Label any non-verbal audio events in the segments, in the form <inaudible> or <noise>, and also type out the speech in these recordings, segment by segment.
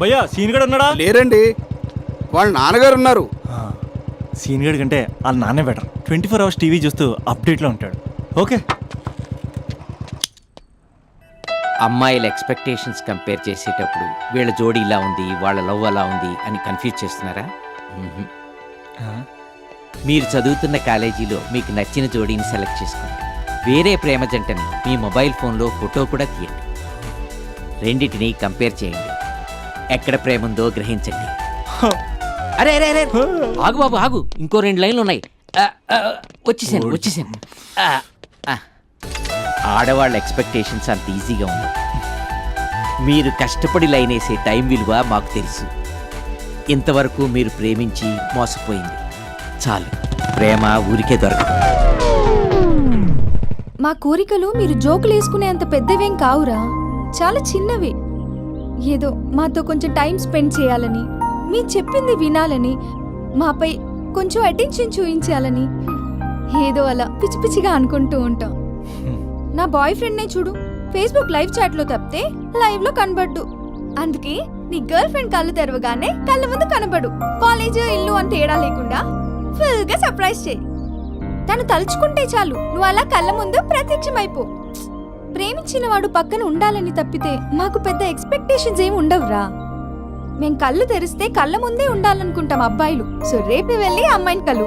భయ్యా సీన్ గడు ఉన్నాడా? లేరండి. వాళ్ళ నాన్నగారు ఉన్నారు. సీన్ గడి కంటే వాళ్ళ నాన్నే better. Twenty four hours TV చూస్తూ అప్డేట్లో ఉంటాడు. ఓకే. అమ్మాయిల ఎక్స్పెక్టేషన్స్ కంపేర్ చేసేటప్పుడు వీళ్ళ జోడి ఇలా ఉంది వాళ్ళ లవ్ అలా ఉంది అని కన్ఫ్యూజ్ చేస్తున్నారా? మ్మ్హ్మ్. మీరు చదువుతున్న కాలేజీలో మీకు నచ్చిన జోడీని సెలెక్ట్ చేసుకోండి. వేరే ప్రేమ జంటని మీ మొబైల్ ఫోన్లో ఫోటో కూడా తీయండి. రెండిటిని కంపేర్ చేయండి. ఎక్కడ ప్రేమ ఉందో గ్రహించండి. అరే అరే అరే. ఆగు బాబు ఆగు. ఇంకో రెండు లైన్లు ఉన్నాయి. ఆ, ఆ, వచ్చేసాను వచ్చేసాను. ఆ, ఆ. ఆడవాళ్ళ ఎక్స్పెక్టేషన్స్ అంత ఈజీగా ఉండవు మీరు కష్టపడి లైన్ వేసే టైం విలువ మాకు తెలుసు. ఇంతవరకు మీరు ప్రేమించి మోసపోయింది. చాలు. ప్రేమ ఊరికే దొరకదు. మా కోరికలు మీరు జోకులు వేసుకునేంత పెద్దవేం కావురా. చాలా చిన్నవి. ఏదో మాతో కొంచెం టైం స్పెండ్ చేయాలని మీ చెప్పింది వినాలని మాపై కొంచెం అటెన్షన్ చూపించాలని ఏదో అలా పిచ్చి పిచ్చిగా అనుకుంటూ ఉంటాం. <laughs> నా బాయ్ ఫ్రెండ్నే చూడు ఫేస్బుక్ లైవ్ చాట్లో తప్పితే లైవ్లో కనబడ్డు. అందుకే నీ గర్ల్ ఫ్రెండ్ కళ్ళు తెరవగానే కళ్ళ ముందు కనబడు. కాలేజ్ ఇల్లు అని తేడా లేకుండా ఫుల్గా సర్ప్రైజ్ చేయి. తను తలుచుకుంటే చాలు నువ్వు అలా కళ్ళ ముందు ప్రత్యక్షమైపో. ప్రేమించిన వాడు పక్కన ఉండాలని తప్పితే మాకు పెద్ద ఎక్స్పెక్టేషన్స్ ఏమి ఉండవురా. మేం కళ్ళు తెరిస్తే కళ్ళ ముందే ఉండాలనుకుంటాం అబ్బాయిలు. సో రేపు వెళ్ళి అమ్మాయిని కలు.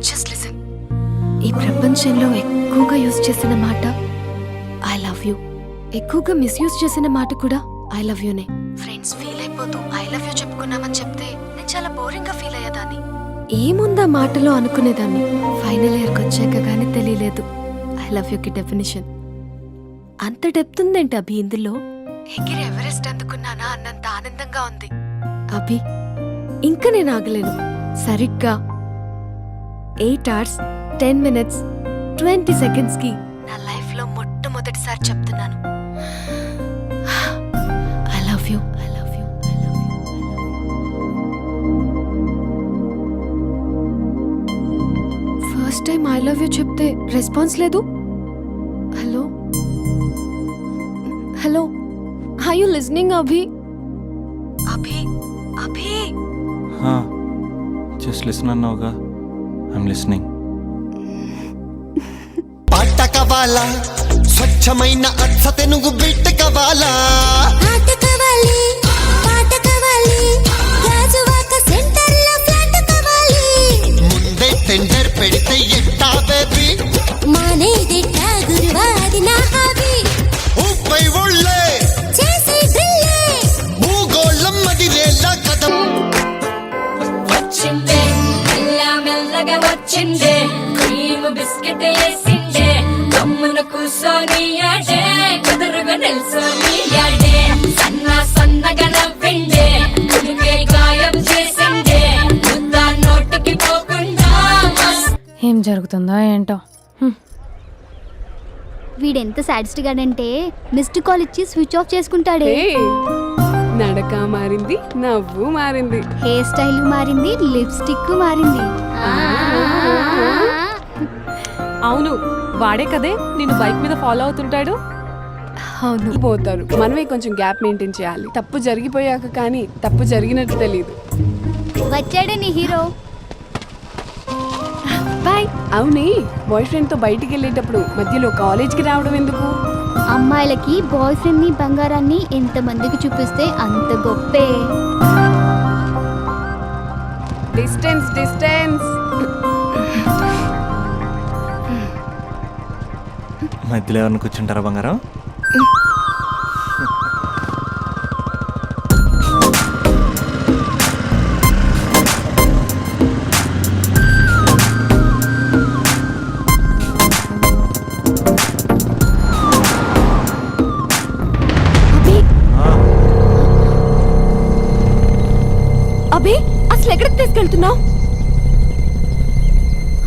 జస్ట్ లిసన్ uh, ఈ ప్రపంచంలో ఎక్కువగా యూజ్ చేసిన మాట ఐ లవ్ యూ ఎక్కువగా మిస్యూజ్ చేసిన మాట కూడా ఐ లవ్ యూనే ఫ్రెండ్స్ ఫీల్ అయిపోతూ ఐ లవ్ యూ చెప్పుకున్నామని చెప్తే నేను చాలా బోరింగ్గా ఫీల్ అయ్యేదాన్ని. ఏముందా మాటలో అనుకునేదాన్ని? ఫైనల్ ఇయర్కి వచ్చాక కానీ తెలియలేదు. ఐ లవ్ యూకి డెఫినేషన్ అంత డెప్త్ ఉందేంటి అభి ఇందులో? ఎగిరి ఎవరెస్ట్ అందుకున్నానా? అన్నంత ఆనందంగా ఉంది. అభి ఇంకా నేను ఆగలేను. సరిగ్గా eight hours ten minutes twenty సెకండ్స్కి నా లైఫ్లో మొట్టమొదటిసారి చెప్తున్నాను. I love you I love you I love you first time I love you చెప్తే రెస్పాన్స్ లేదు? Hello hello hi you listening Abhi Abhi Abhi just listen అన్నావుగా ఐఎమ్ లిసనింగ్ పాట కావాలా? స్వచ్ఛమైన అచ్చ తెనుగు బిడ్డ కావాలా? ఆట కావాలి. బిస్కెట్ వేసిందే. కమ్మున కూసోని యాడే కుదురుగా నిల్సోని యాడే సన్న సన్నగా నవ్విండే కులికే గాయం చేసిందే. ముద్ద నోటికి పోకుండా మస్త్. ఏం జరుగుతుందో ఏంటో? వీడెంత సాడిస్ట్ గాడంటే మిస్డ్ కాల్ ఇచ్చి స్విచ్ ఆఫ్ చేసుకుంటాడే. నడక మారింది నవ్వు మారింది. హెయిర్ స్టైల్ మారింది లిప్స్టిక్ మారింది. అవును వాడే కదే నిన్ను బైక్ మీద ఫాలో అవుతుంటాడు. అవును. పోతారు. మనమే కొంచెం గ్యాప్ మెయింటైన్ చేయాలి. తప్పు జరిగిపోయాక కానీ తప్పు జరిగినట్టు తెలియదు వచ్చాడే నీ హీరో. బాయ్ అవునే బాయ్ ఫ్రెండ్తో బయటికి వెళ్ళేటప్పుడు మధ్యలో కాలేజ్కి రావడం ఎందుకు? అమ్మాయిలకి బాయ్ ఫ్రెండ్ని బంగారాన్ని ఎంత మందికి చూపిస్తే అంత గొప్పే. Distance distance. మధ్యలో ఎవరిని కూర్చుంటారా బంగారం? అసలు ఎక్కడికి తీసుకెళ్తున్నావు?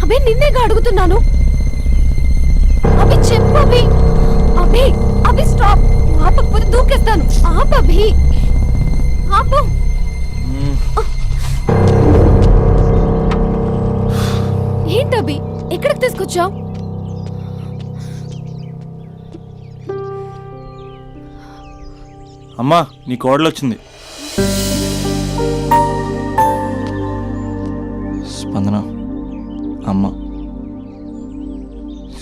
అభి నిన్నేగా అడుగుతున్నాను. చెప్పు అభి. అభి అభి స్టాప్ ఆపకపోతే దూకేస్తాను. ఆపు అభి. ఆపు. ఏంటి అభి? ఎక్కడికి తీసుకొచ్చావు? అమ్మా నీ కోడలు వచ్చింది. స్పందన అమ్మ.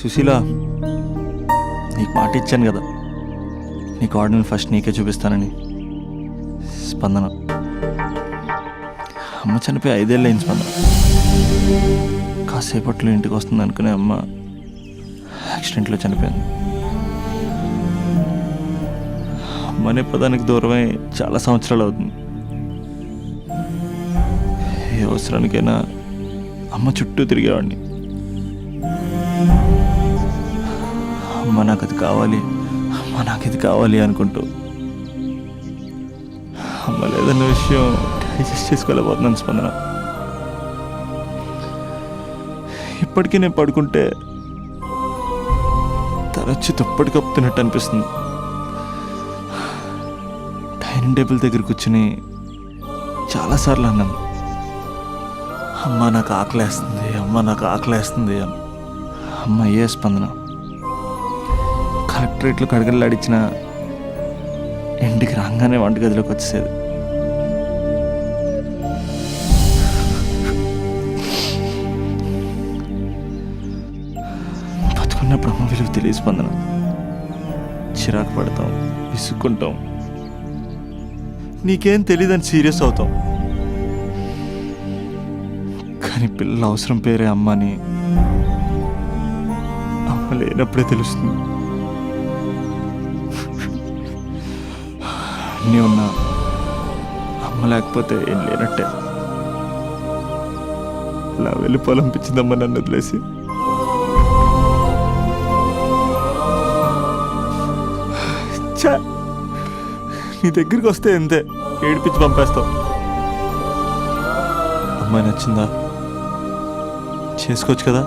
సుశీల నీకు మాట ఇచ్చాను కదా. నీ కార్డును ఫస్ట్ నీకే చూపిస్తానని. స్పందన. అమ్మ చనిపోయి ఐదేళ్ళు అయింది స్పందన. కాసేపట్లో ఇంటికి వస్తుంది అనుకునే అమ్మ యాక్సిడెంట్లో చనిపోయింది. అమ్మనే పదానికి దూరమై చాలా సంవత్సరాలు అవుతుంది. ఏ అవసరానికైనా అమ్మ చుట్టూ తిరిగేవాడిని. అమ్మ నాకు అది కావాలి. అమ్మ నాకు ఇది కావాలి అనుకుంటూ. అమ్మ లేదన్న విషయం డైజెస్ట్ చేసుకోలేకపోతున్నాను స్పందన. ఇప్పటికీ నేను పడుకుంటే తరచి దుప్పటి కప్పుతున్నట్టు అనిపిస్తుంది. డైనింగ్ టేబుల్ దగ్గర కూర్చుని చాలాసార్లు అన్నాను. అమ్మ నాకు ఆకలేస్తుంది. అమ్మ నాకు ఆకలేస్తుంది అని. అమ్మ ఏ స్పందన? కలెక్టరేట్లో కడగలాడిచ్చిన ఇంటికి రాగానే వంటగదిలోకి వచ్చేసేది. బతుకున్నప్పుడు అమ్మ విలువ తెలియ స్పందన. చిరాకు పడతాం విసుక్కుంటాం. నీకేం తెలియదని సీరియస్ అవుతాం. కానీ పిల్లల అవసరం పేరే అమ్మ అని అమ్మ లేనప్పుడే తెలుస్తుంది. అన్నీ ఉన్నా అమ్మ లేకపోతే ఏం లేనట్టే. ఇలా వెళ్ళిపోవాలనిపించిందమ్మ నన్ను వదిలేసి. నీ దగ్గరికి వస్తే ఎంతే ఏడిపించి పంపేస్తావు అమ్మాయి నచ్చిందా? చేసుకోవచ్చు కదా?